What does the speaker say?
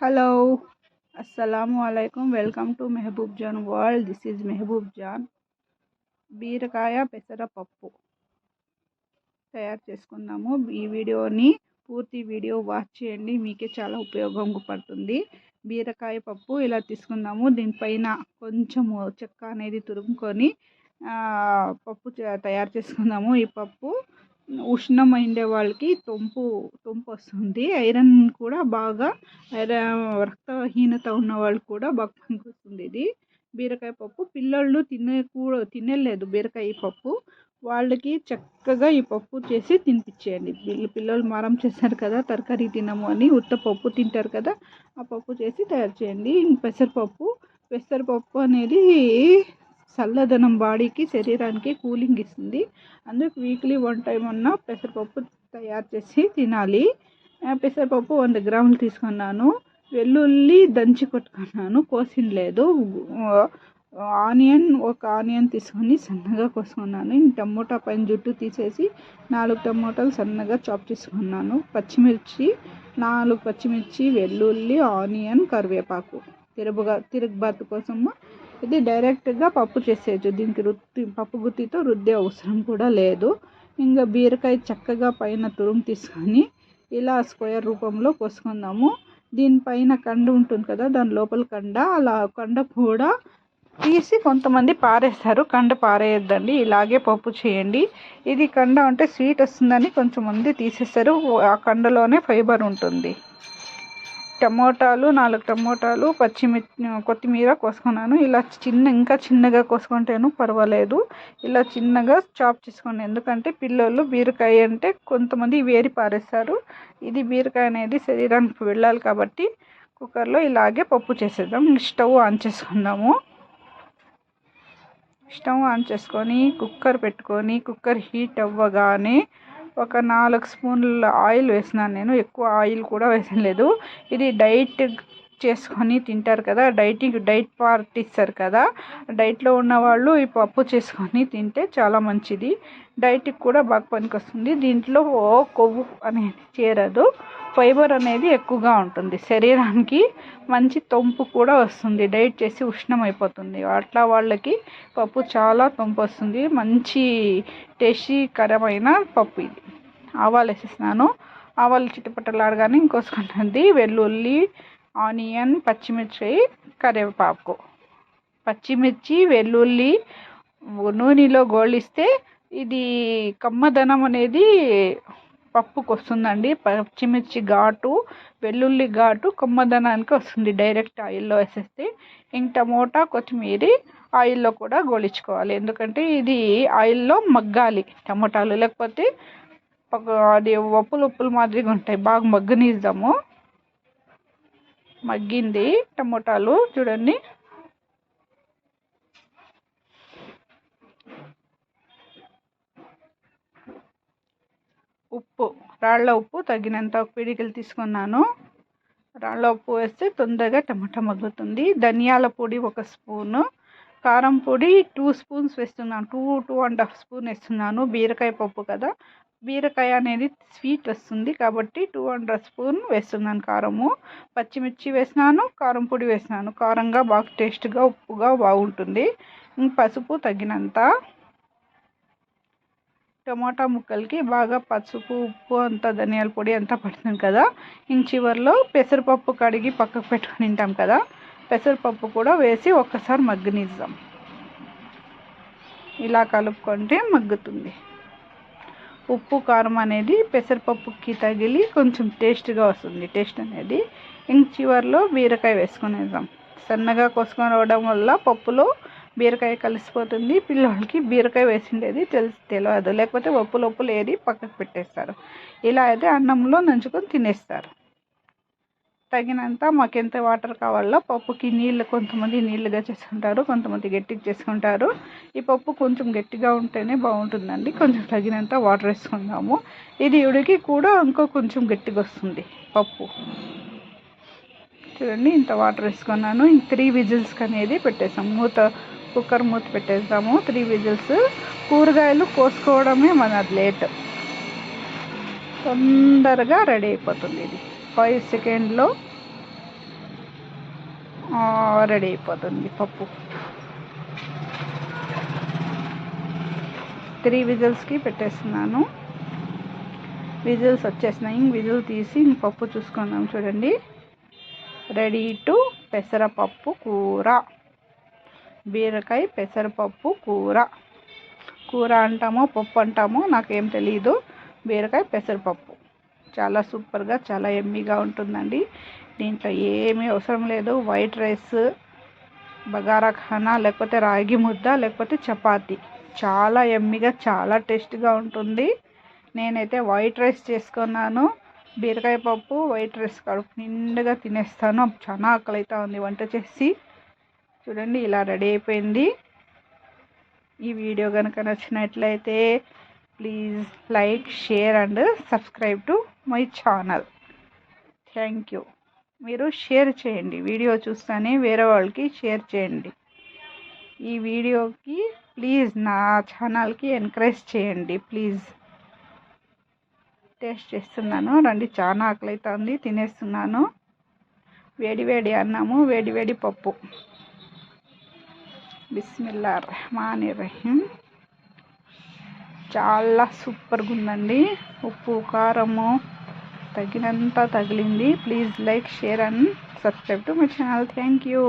Hello అస్సలాము అలైకుం. Welcome to Mehboob Jaan world. This is Mehboob Jaan. బీరకాయ పెసరపప్పు తయారు చేసుకుందాము. ఈ వీడియోని పూర్తి వీడియో వాచ్ చేయండి. మీకే చాలా ఉపయోగం పడుతుంది. బీరకాయ పప్పు ఇలా తీసుకుందాము. దీనిపైన కొంచెము చెక్క అనేది తురుముకొని పప్పు తయారు చేసుకుందాము. ఈ పప్పు ఉష్ణం వాళ్ళకి తొంపు తొంపు వస్తుంది ఐరన్ కూడా బాగా రక్తహీనత ఉన్న వాళ్ళు కూడా బాగా పనికొస్తుంది ఇది. బీరకాయ పప్పు పిల్లలు తినే కూడా తినలేదు బీరకాయ పప్పు. వాళ్ళకి చక్కగా ఈ పప్పు చేసి తినిపించేయండి పిల్లలు మారం చేస్తారు కదా తరకారీ తినము అని ఉత్త పప్పు తింటారు కదా ఆ పప్పు చేసి తయారు చేయండి. పెసరపప్పు పెసరపప్పు అనేది చల్లదనం బాడీకి శరీరానికి కూలింగ్ ఇస్తుంది. అందుకు వీక్లీ వన్ టైం అన్న పెసరపప్పు తయారు చేసి తినాలి. పెసరపప్పు వంద గ్రాములు తీసుకున్నాను. వెల్లుల్లి దంచి కొట్టుకున్నాను. కోసిన లేదు ఆనియన్ ఒక ఆనియన్ తీసుకొని సన్నగా కోసుకున్నాను. టమోటా పైన జుట్టు తీసేసి నాలుగు టమోటాలు సన్నగా చాప్ చేసుకున్నాను. పచ్చిమిర్చి నాలుగు పచ్చిమిర్చి వెల్లుల్లి ఆనియన్ కరివేపాకు. తిరుగుగా తిరుగుబాతు కోసము ఇది డైరెక్ట్గా పప్పు చేసేయచ్చు. దీనికి రుత్తి పప్పు గుత్తితో రుద్దే అవసరం కూడా లేదు. ఇంకా బీరకాయ చక్కగా పైన తురుము తీసుకొని ఇలా స్క్వేర్ రూపంలో కోసుకుందాము. దీనిపైన కండ ఉంటుంది కదా దాని లోపల కండ అలా కండ కూడా తీసి కొంతమంది పారేస్తారు. కండ పారేయద్దండి ఇలాగే పప్పు చేయండి. ఇది కండ అంటే స్వీట్ వస్తుందని కొంచెం మంది తీసేస్తారు. ఆ కండలోనే ఫైబర్ ఉంటుంది. టమోటాలు నాలుగు టమోటాలు పచ్చిమిర్చి కొత్తిమీర కోసుకున్నాను. ఇలా చిన్న ఇంకా చిన్నగా కోసుకుంటేను పర్వాలేదు. ఇలా చిన్నగా చాప్ చేసుకోండి ఎందుకంటే పిల్లలు బీరకాయ అంటే కొంతమంది వేరి పారేస్తారు. ఇది బీరకాయ అనేది శరీరానికి వెళ్ళాలి కాబట్టి కుక్కర్లో ఇలాగే పప్పు చేసేద్దాం. స్టవ్ ఆన్ చేసుకుందాము. స్టవ్ ఆన్ చేసుకొని కుక్కర్ పెట్టుకొని కుక్కర్ హీట్ అవ్వగానే ఒక నాలుగు స్పూన్ల ఆయిల్ వేసినాను నేను. ఎక్కువ ఆయిల్ కూడా వేసలేదు. ఇది డైట్ చేసుకొని తింటారు కదా డైటింగ్ డైట్ పాటిస్తారు కదా డైట్లో ఉన్నవాళ్ళు ఈ పప్పు చేసుకొని తింటే చాలా మంచిది. డైట్కి కూడా బాగా పనికొస్తుంది. దీంట్లో కొవ్వు అనేది చేరదు. ఫైబర్ అనేది ఎక్కువగా ఉంటుంది. శరీరానికి మంచి తొంపు కూడా వస్తుంది. డైట్ చేసి ఉష్ణం అయిపోతుంది అట్లా వాళ్ళకి పప్పు చాలా తొంపు వస్తుంది. మంచి టేస్టీకరమైన పప్పు ఇది. ఆవాలు వేసేసినాను ఆవాలు చిట్టపట్టలాడగానే ఇంకోసుకుంటుంది వెల్లుల్లి ఆనియన్ పచ్చిమిర్చి కరివేపాకు. పచ్చిమిర్చి వెల్లుల్లి నూనెలో గోళిస్తే ఇది కమ్మదనం అనేది పప్పుకు వస్తుందండి పచ్చిమిర్చి ఘాటు వెల్లుల్లి ఘాటు కమ్మదనానికి వస్తుంది. డైరెక్ట్ ఆయిల్లో వేసేస్తే ఇంక టమోటా కొత్తిమీర ఆయిల్లో కూడా గోలించుకోవాలి. ఎందుకంటే ఇది ఆయిల్లో మగ్గాలి టమోటాలు. లేకపోతే అది ఒప్పులు ఉప్పులు మాదిరిగా ఉంటాయి. బాగా మగ్గనిద్దాము. మగ్గింది టమోటాలు చూడండి. ఉప్పు రాళ్ళ ఉప్పు తగినంత పిడికలు తీసుకున్నాను. రాళ్ళ ఉప్పు వేస్తే తొందరగా టమాటా మగ్గుతుంది. ధనియాల పొడి ఒక స్పూను కారం పొడి టూ స్పూన్స్ వేస్తున్నాను. Two two and half spoon వేస్తున్నాను. బీరకాయ పప్పు కదా బీరకాయ అనేది స్వీట్ వస్తుంది కాబట్టి టూ అండ్ స్పూన్ వేస్తున్నాను కారము. పచ్చిమిర్చి వేసినాను కారం పొడి వేసినాను. కారంగా బాగా టేస్ట్గా ఉప్పుగా బాగుంటుంది. పసుపు తగినంత. టమాటా ముక్కలకి బాగా పసుపు ఉప్పు అంతా ధనియాల పొడి అంతా పడుతుంది కదా. ఇంక చివరిలో పెసరపప్పు కడిగి పక్కకు పెట్టుకుని తింటాం కదా. పెసరపప్పు కూడా వేసి ఒక్కసారి మగ్గనిద్దాం. ఇలా కలుపుకుంటే మగ్గుతుంది. ఉప్పు కారం అనేది పెసరపప్పుకి తగిలి కొంచెం టేస్ట్గా వస్తుంది టేస్ట్ అనేది. ఇంక చివరిలో బీరకాయ వేసుకునేద్దాం సన్నగా కోసుకొని రావడం వల్ల పప్పులో బీరకాయ కలిసిపోతుంది. పిల్లలకి బీరకాయ వేసిండేది తెలిసి తెలియదు లేకపోతే ఒప్పులు ఒప్పులు ఏది పక్కకు పెట్టేస్తారు. ఇలా అయితే అన్నంలో నంచుకొని తినేస్తారు. తగినంత మాకు ఎంత వాటర్ కావాలో పప్పుకి నీళ్ళు కొంతమంది నీళ్ళుగా చేసుకుంటారు కొంతమంది గట్టిగా చేసుకుంటారు ఈ పప్పు కొంచెం గట్టిగా ఉంటేనే బాగుంటుందండి. కొంచెం తగినంత వాటర్ వేసుకుందాము. ఇది ఉడికి కూడా ఇంకో కొంచెం గట్టిగా వస్తుంది పప్పు. చూడండి ఇంత వాటర్ వేసుకున్నాను. త్రీ విజిల్స్కి అనేది పెట్టేసాము. మూత కుక్కర్ మూత పెట్టేస్తాము త్రీ విజిల్స్. కూరగాయలు కోసుకోవడమే మనది లేట్ తొందరగా రెడీ అయిపోతుంది ఇది. ఫైవ్ సెకండ్లో రెడీ అయిపోతుంది పప్పు. త్రీ విజిల్స్కి పెట్టేస్తున్నాను. విజిల్స్ వచ్చేసినాయి. విజిల్ తీసి పప్పు చూసుకుందాం చూడండి. రెడీ టు పెసరపప్పు కూర. బీరకాయ పెసరపప్పు కూర. కూర అంటామో పప్పు అంటామో నాకేం తెలియదు బీరకాయ పెసరపప్పు. చాలా సూపర్గా చాలా ఎమ్మీగా ఉంటుందండి. దీంట్లో ఏమీ అవసరం లేదు. వైట్ రైస్ బగారా ఖానా లేకపోతే రాగి ముద్ద లేకపోతే చపాతి. చాలా ఎమ్మిగా చాలా టేస్ట్గా ఉంటుంది. నేనైతే వైట్ రైస్ చేసుకున్నాను. బీరకాయ పప్పు వైట్ రైస్ కడుపు నిండుగా తినేస్తాను. చాలా ఆకలి ఉంది వంట చేసి. చూడండి ఇలా రెడీ అయిపోయింది. ఈ వీడియో కనుక నచ్చినట్లయితే please like share and subscribe to my channel. Thank you. మీరు షేర్ చేయండి. వీడియో చూస్తేనే వేరే వాళ్ళకి షేర్ చేయండి. ఈ వీడియోకి ప్లీజ్ నా ఛానల్కి ఎంకరేజ్ చేయండి. ప్లీజ్. టేస్ట్ చేస్తున్నాను. రండి చాలా ఆకలి అవుతుంది తినేస్తున్నాను. వేడి వేడి అన్నము వేడి వేడి పప్పు. బిస్మిల్లా రహమాని రహీం. చాలా సూపర్గా ఉందండి ఉప్పు కారము తగినంత తగిలింది. Please like share and subscribe to my channel thank you